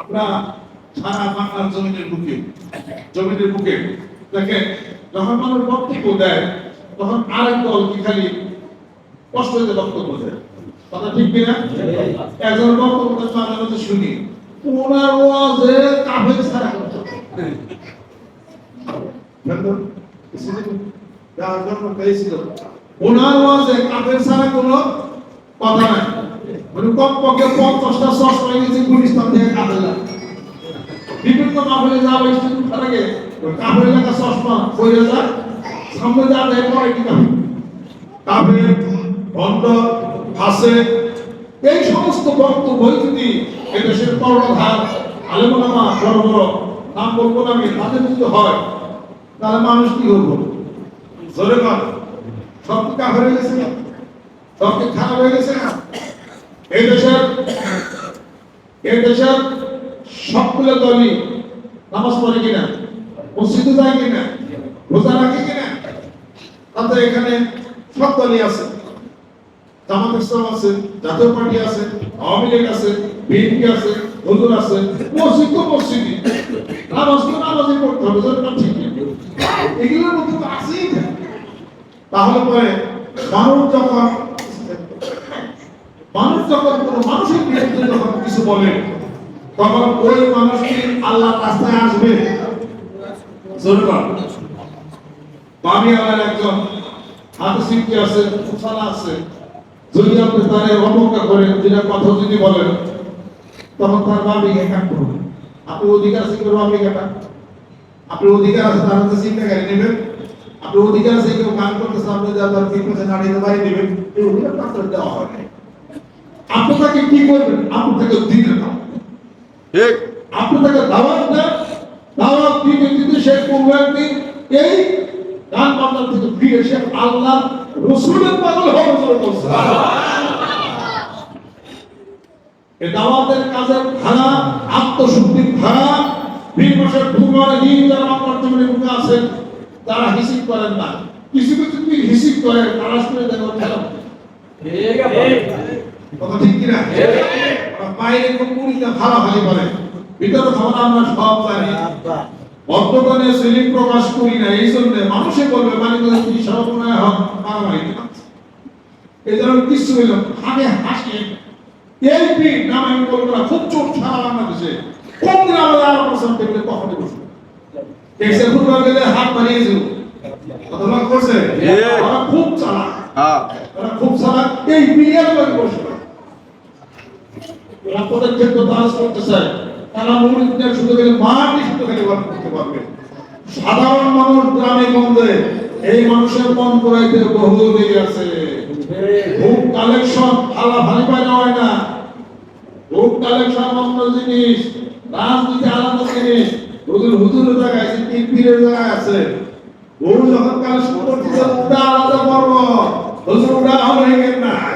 আপনার সারা বাংলার জমিনের বুকে জমিনের বুকে, দেখেন, যখন মানুষ বক্তব্য দেয়, তখন আরেক দল কি খালি কষ্ট হতে বক্তব্য দেয়। কথা ঠিক কিনা একজন বক্তব্য মাঝে মাঝে শুনি। ওনার ওয়াজে কাফের ছাড়া ওনার ওয়াজে কাফের ছাড়া কোনো কথা নাই। মানে কমপক্ষে পঞ্চাশটা হয়ে গেছে গুলিস্তান থেকে কাফেলা বিভিন্ন কাফেলে যাওয়া স্টেশন থাকে ওই কাফের লেখা চশমা পড়ে যায় সামনে যা দেয় পরে কি কাফের কাফের ভণ্ড হাসে এই সমস্ত বক্তব্য যদি এদেশের কর্ণধার আলেমনামা বড় বড়, নাম বলব না আমি তাদের যদি হয়, তাহলে মানুষ কি করব জোরে সব কি কাফের হয়ে গেছে সব কি খারাপ হয়ে গেছে না? এই দেশের এই দেশের সবগুলো দলই নামাজ পড়ে কিনা, মসজিদে যায় কিনা, রোজা রাখে কিনা, তাতে এখানে সব দলই আছে। জামাত ইসলাম আছে, জাতীয় পার্টি আছে, আওয়ামী লীগ আছে, বিএনপি আছে, হুজুর আছে, মসজিদ তো মসজিদই। নামাজ তো নামাজই পড়তে হবে যেটা ঠিক। এগুলোর মধ্যে তো আছেই। তাহলে পরে মানুষ যখন যখন কোনো মানুষের বিরুদ্ধে যখন কিছু বলে, তখন ওই মানুষটি আল্লাহ রাস্তায় আসবে। একজন আছে আছে। যদি আপনি তার অবজ্ঞা করেন কথা যদি বলেন, তখন তার করবে। আপনি অধিকার আছে কেউ বাবি আপনার অধিকার আছে তার হাতে গাড়ি নেবেন? আপনার অধিকার আছে কেউ গান আপনি যা তার নেবেন এই অধিকার দেওয়া হয়। আপনি তাকে কি করবেন? আপনি তাকে দিনে দাও। ঠিক আপনি তাকে দাওয়াত দেন। দাওয়াত দিতে দিতে সে একদিন এই গান বাংলা থেকে ফিরে এসে আল্লাহ রসুলের পাগল হবে। এই দাওয়াতের কাজের ধারা আত্মশুদ্ধির ধারা বিশ বছর ঢুকার দিন যারা আপনার জীবনে ঢুকে আছেন তারা হিসিব করেন না। কিছু কিছু হিসিব করেন তারা শুনে দেখো খেলা। কথা ঠিক কিনা? ওরা বাইরে খুব পুরিতে ফালাফালি করে ভিতরে খবর আমরা সব জানি। বর্তমানে সেলিং প্রকাশ করি না এই জন্য মানুষে বলবে মানে করে তুমি সর্বনায় হক মারামারি এই জন্য কিছু হইল হাগে হাসি। এই পি নাম আমি বলব না খুব চোট সারা বাংলাদেশে। কোন দিন আমাদের আরও পছন্দ দেখলে কখনই বসবে? এসে ফুটবল গেলে হাত মারিয়ে দিল কথা করছে? খুব চালাক। হ্যাঁ। খুব চালাক। এই বিলিয়ন বসবে ওরা পদক্ষেপ দাস করতে চায়, তারা মুরিদদের শুধু গেলে মাটি শুধু গেলে বার করতে পারবে। সাধারণ মানুষ গ্রামে গঞ্জে, এই মানুষের মন করাইতে বহু দেরি আছে। ভোট কালেকশন ফালা ভালি পাই হয় না। ভোট কালেকশন অন্য জিনিস, রাজনীতি আলাদা জিনিস। হুজুর হুজুরের জায়গায় আছে পীর পীরের জায়গায় আছে। ভোট যখন কালেকশন করতেছে ওটা আলাদা পর্ব। হুজুর, ওটা হলো হিগেন নাই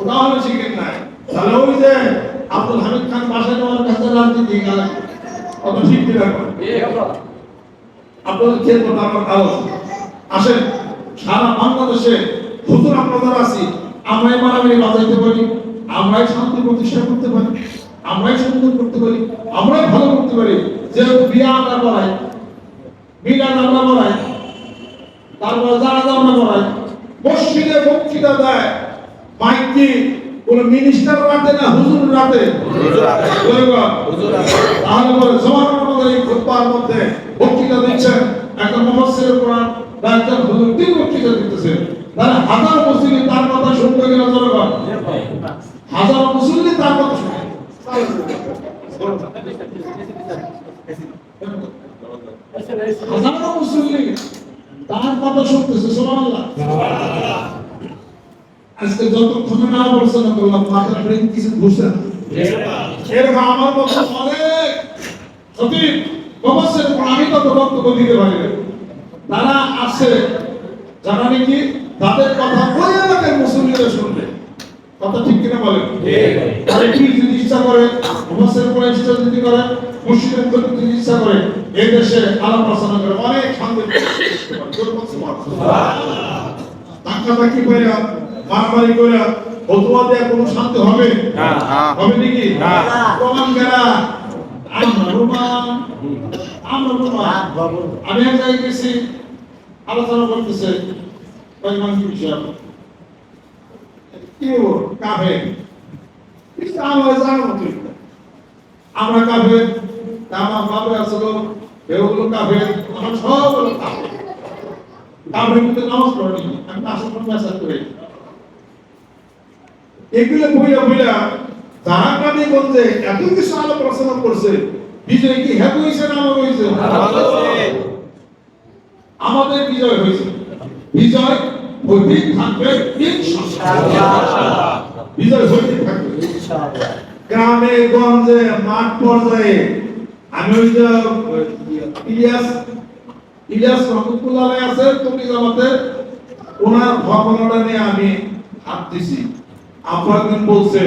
ওটা হলো শিখেন নাই তাহলে ওই যে আব্দুল হামিদ খান বাসায় নেওয়ার কাছে রাজনীতি গেলেন অত ঠিক কি ব্যাপার আপনাদের খেয়াল করতে আমার ভালো আসেন সারা বাংলাদেশে হুজুর আপনাদের আছি আমরাই মারামারি বাজাইতে পারি আমরাই শান্তি প্রতিষ্ঠা করতে পারি আমরাই সুন্দর করতে পারি আমরাই ভালো করতে পারি। যে বিয়া আমরা করাই মিলাদ আমরা করাই তারপর যারা আমরা করাই মসজিদে বক্তৃতা দেয় মাইকি কোন মিনিস্টার রাতে না হুজুর রাতে। তাহলে বলে জমান আমাদের এই খুতবার মধ্যে বক্তৃতা দিচ্ছেন একটা মুফাসসির কোরআন বা একজন হুজুর তিন বক্তৃতা দিতেছেন তাহলে হাজার মুসলিম তার কথা শুনবে কিনা বল। হাজার মুসলিম তার কথা শুনবে হাজার মুসলিম তার কথা শুনতেছে সুবহানাল্লাহ। আজকে যতক্ষণ না আলোচনা করলাম মাথার ব্রেন কিছু ঘুরছে এরকম আমার মতো অনেক সতীব প্রবাসের আমি তত বক্তব্য দিতে পারি তারা আসে যারা নাকি তাদের কথা ওই এলাকার মুসলিমরা শুনবে। কথা ঠিক কিনা যদি ইচ্ছা করে প্রবাসের উপর ইচ্ছা যদি করে মুসলিমের যদি ইচ্ছা করে, এই দেশে আলাপ আলোচনা করে অনেক শান্তি টাকা করে মারামারি করে ফতুয়া দেওয়া কোনো শান্তি হবে। হবে নাকি? না। প্রমাণ কেনা আমি এক জায়গায় গেছি। আলোচনা করতেছে কয়েকজন বিষয়। কি ও কাফে আমরা কাফে আমার বাবা আসলো এগুলো কাফে আমার সব হলো কাফে কাফে কিন্তু নামাজ পড়নি। আমি আসল মেসেজ করে। এগুলো বইলা বইলা তারা বলতে এত কিছু আলোচনা করছে। বিজয় কি হ্যাঁ হয়েছে না আমার হয়েছে? আমাদের বিজয় হয়েছে। বিজয় অধিক থাকবে বিজয় অধিক থাকবে। গ্রামে, গঞ্জে, মাঠ পর্যায়ে আমি ওই যে, ইলিয়াস ইলিয়াস রহমতুল্লাহ আছে, তুমি জামাতে, ওনার ভবনটা নিয়ে আমি হাত দিছি। বলছে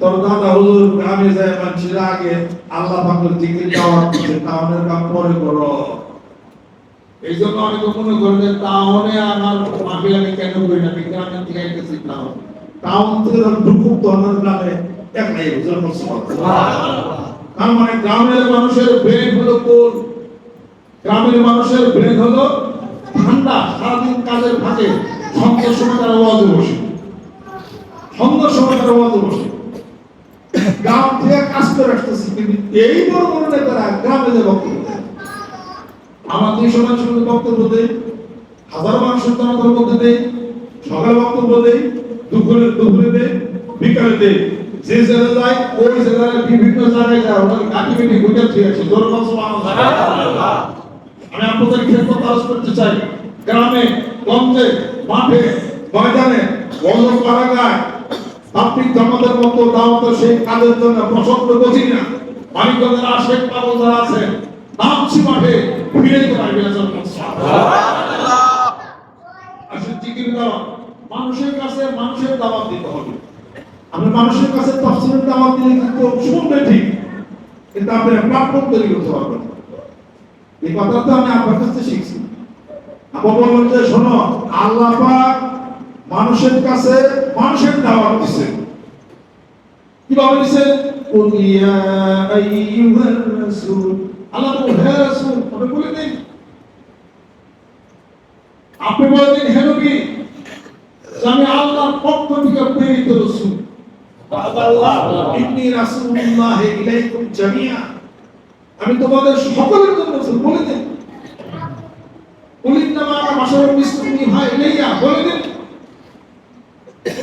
তোর দাদা হুজুর গ্রামে যায় মানুষের আগে আল্লাহ পাকের দিকে দাওয়াত দিচ্ছে কাম পরে করো। এই জন্য অনেকে মনে যে তাহলে আমার আমি কেন করি না? আমি গ্রামের দিকে গেছি তাও টাউন থেকে ঢুকু তোমার গ্রামে একলাই হুজুর মুসলমান তার মানে গ্রামের মানুষের ব্রেন হলো কোন? গ্রামের মানুষের ব্রেন হলো ঠান্ডা সারাদিন কাজের ফাঁকে সন্ধ্যার সময় তারা ওয়াজে বসে। সন্ধ্যার সময় তারা ওয়াজে বসে গ্রাম থেকে কাজ করে আসতেছে, কিন্তু এই বড় বড় নেতারা গ্রামে যে বক্তব্য দেয়। সময় শুধু বক্তব্য দেয়, হাজার মানুষের জনতার মধ্যে দেয়, সকালে বক্তব্য দেয়, দুপুরে দুপুরে দেয়, বিকালে দেয়। যে জেলা যায়, ওই জেলার বিভিন্ন জায়গায় যায় ওখানে কাটি কেটে ঘুরে ঠিক আছে। আমি আপনাদের ক্ষেত্রে কাজ করতে চাই। গ্রামে, গঞ্জে, মাঠে, ময়দানে বন্ধ করা তাত্ত্বিক জামাতের মতো দাওয়াত সেই কাজের জন্য প্রচণ্ড গতি না। মানিকগঞ্জের পাগল যারা আছে নামছি মাঠে ফিরে যেতে পারবে আসলে জিকির মানুষের কাছে মানুষের দাওয়াত দিতে হবে। আপনি মানুষের কাছে তফসিলের দাওয়াত দিলে কিন্তু শুনবে ঠিক, কিন্তু আপনি প্ল্যাটফর্ম তৈরি করতে পারবেন এই কথা তো আমি আপনার কাছে শিখছি। আপনি যে শোনো, আল্লাহ পাক মানুষের কাছে মানুষের দাওয়াত দিছে। কীভাবে দিছে? আইয়ুহার রাসূল। আল্লাহ হে রাসূল আপনি বলে দিন আপনি বলে দিন হে নবী যে আমি আল্লাহর পক্ষ থেকে প্রেরিত রাসূল। ইন্নী রাসূলুল্লাহ ইলাইকুম জামিয়া আমি তোমাদের সকলের জন্য রাসূল বলে দিন ভাই ইলাইয়া। বলে দিন।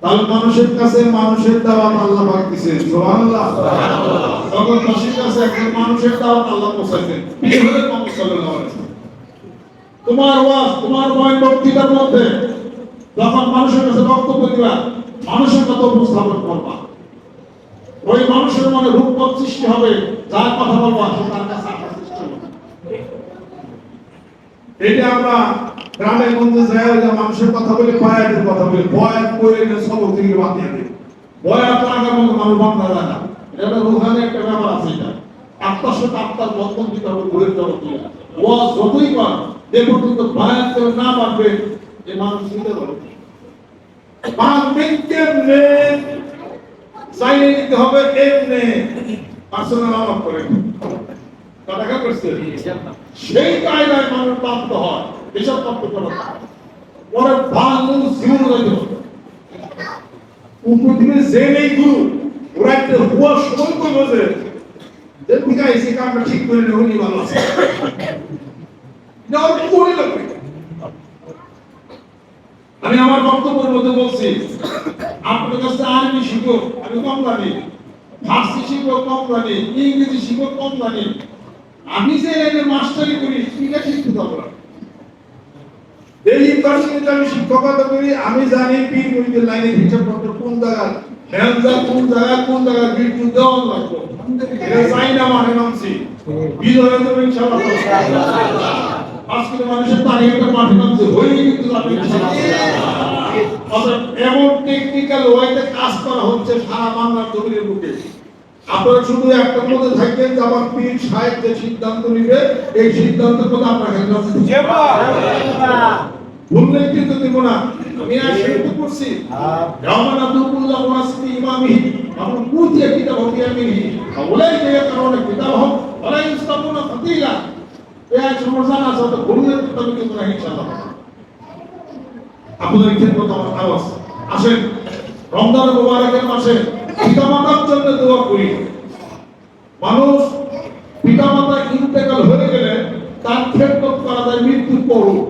তাহলে মানুষের কাছে মানুষের দাওয়াত আল্লাহ পাক সুবহানাল্লাহ। তখন মানুষের কাছে একজন মানুষের দাওয়াত আল্লাহ পৌঁছাইছেন। এই হলো মুহাম্মদ সাল্লাল্লাহু আলাইহি তোমার ওয়াজ তোমার বয়ান বক্তৃতার মধ্যে যখন মানুষের কাছে বক্তব্য দিবা মানুষের কথা উপস্থাপন করবা। ওই মানুষের মনে রূপপথ সৃষ্টি হবে যার কথা বলবা সে তার কাছে আশা সৃষ্টি হবে এটা আমরা গ্রামে গঞ্জে যাই যে মানুষের কথা বলে বয়াতের কথা বলে বয়াত করে সবক থেকে বাদ দিয়ে দেয়। বয়াত লাগার মতো মানুষ বান্ধা যায় না। এটা রুহানি একটা ব্যাপার আছে এটা। আত্মার সাথে আত্মার বন্ধন দিতে হবে ঘুরে যাব দিয়ে ওয়াজ যতই কর যে পর্যন্ত বয়াত করে না পারবে যে মানুষ শুনতে পারবে মানবেন কেমনে? চাইলে নিতে হবে এমনে পার্সোনাল আলাপ করে কথা করছে? সেই কায়দায় মানুষ প্রাপ্ত হয়। এসব করা পরে ভাঙু জীবন রইল। উপদিনে যে নেই গুরু, ওরা একটা হুয়া সময় করে বোঝে যে ঠিক আছে কামটা ঠিক করে নেই উনি ভালো আছে। আমি আমার বক্তব্যের মধ্যে বলছি আপনার কাছে আরবি শিখো আমি কম জানি। ফার্সি শিখো কম জানি। ইংরেজি শিখো কম জানি। আমি যে মাস্টারি করি সেটা শিখতে পারব না। এই ইউনিভার্সিটিতে আমি শিক্ষকতা করি আমি জানি পীর লাইনে হিসাব করতে কোন জায়গা হেলজা কোন জায়গা কোন জায়গা বিটু দেওয়া লাগবে এটা চাই না মানে নামছি। বিজয় হবে ইনশাআল্লাহ আজকে কিন্তু মানুষের তালিকাটা মাঠে নামছে, হয়েই কিন্তু ইনশাআল্লাহ। এমন টেকনিক্যাল ওয়েতে কাজ করা হচ্ছে সারা বাংলার জমির বুকে। আপনারা শুধু একটা মধ্যে থাকবেন যে আমার পীর সাহেব যে সিদ্ধান্ত নিবে, এই সিদ্ধান্তের মধ্যে আপনারা হেল্প কিন্তু দেব না আমি করছি আমরা কুতিয়া কিতাব ওলাই যে কারণে কিতাব হোক তবে কিন্তু না ইনশাআল্লাহ। আপনাদের ক্ষেত্রে আমার আওয়াজ। আসেন, রমজান মুবারকের মাসে পিতামাতার জন্য দোয়া করি। মানুষ পিতামাতা ইন্তেকাল হয়ে গেলে তার খেদমত করা যায় মৃত্যুর পর যেরকম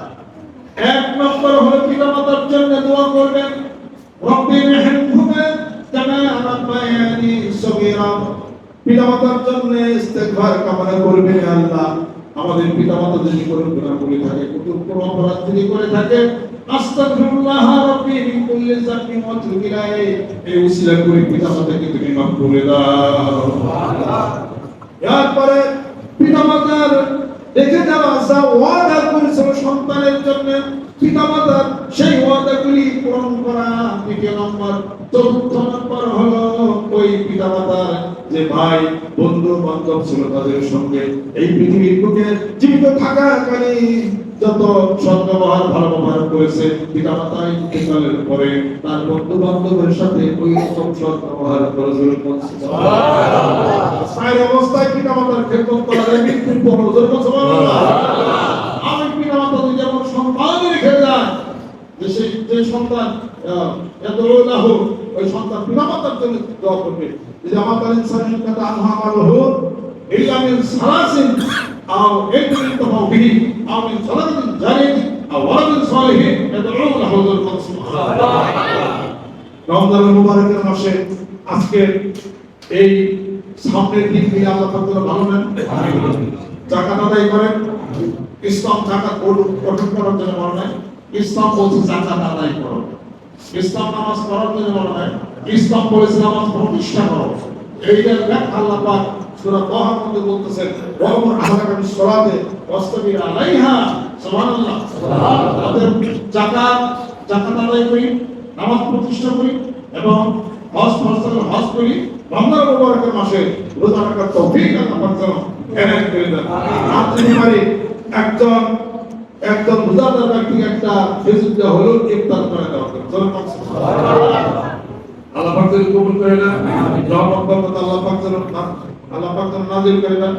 এক নম্বর হলো পিতামাতার জন্য দোয়া করবেন। রব্বি রহমহুমা কামা রাব্বায়ানি সগীরা। পিতামাতার জন্য ইস্তেগফার কামনা করবেন আল্লাহ। আমাদের পিতামাতা যদি কোনো গুনাহ করে থাকে কোনো অপরাধ যদি করে থাকে আস্তাগফিরুল্লাহ রাব্বি মিন কুল্লি যামবিন ওয়া তুবু ইলাইহি। এই উসিলা করে পিতামাতাকে তুমি মাফ করে দাও। এরপরে পিতামাতার রেখে আশা ওয়াদা করেছিল সন্তানের জন্য। পিতামাতার সেই ওয়াদাগুলি পূরণ করা তৃতীয় নম্বর চতুর্থ নম্বর হলো ওই পিতামাতার যে ভাই বন্ধু বান্ধব ছিল তাদের সঙ্গে। এই পৃথিবীর বুকে জীবিত থাকাকালীন যত সদ্ব্যবহার ভালো ব্যবহার করেছে পিতা মাতা ইন্তেকালের পরে তার বন্ধু বান্ধবের সাথে ওই রকম সদ্ব্যবহার করে সাইর অবস্থায় পিতা মাতার খেদমত করা মৃত্যুর পর হুজুর আমি পিতা মাতা যদি যেমন সন্তান রেখে যায় যে সেই যে এত ওই সন্তান পিতা মাতার জন্য দোয়া করবে। আজকে এই সামনের দিন দিয়ে আল্লাহ যেন ভালো নেন? ইসলাম কঠোর করার জন্য বলা নাই ইসলাম বলছে জাকাত করো। ইসলাম নামাজ পড়ার জন্য বলা নাই ইসলাম বলেছে নামাজ প্রতিষ্ঠা করো। এইটার ব্যাখ্যা আল্লাহ পাক সূরা তাহার মধ্যে বলতেছেন ওয়ামুর আহলাকা বিসসালাতি ওয়াসতাবির আলাইহা। সুবহানাল্লাহ। আমাদের জাকাত জাকাত আদায় করি, নামাজ প্রতিষ্ঠা করি এবং হজ ফরজ হজ করি। রমজান মুবারকের মাসে রোজা রাখার তৌফিক আল্লাহ পাক যেন এনায়েত করে দেন। একজন একজন রোজাদার ব্যক্তিকে একটা খেজুর হলো, ইফতার করে আল্লাহ পাক যেন কবুল করে না আল্লাহ পাক যেন আল্লাহ পাক যেন নাজিল করে দেন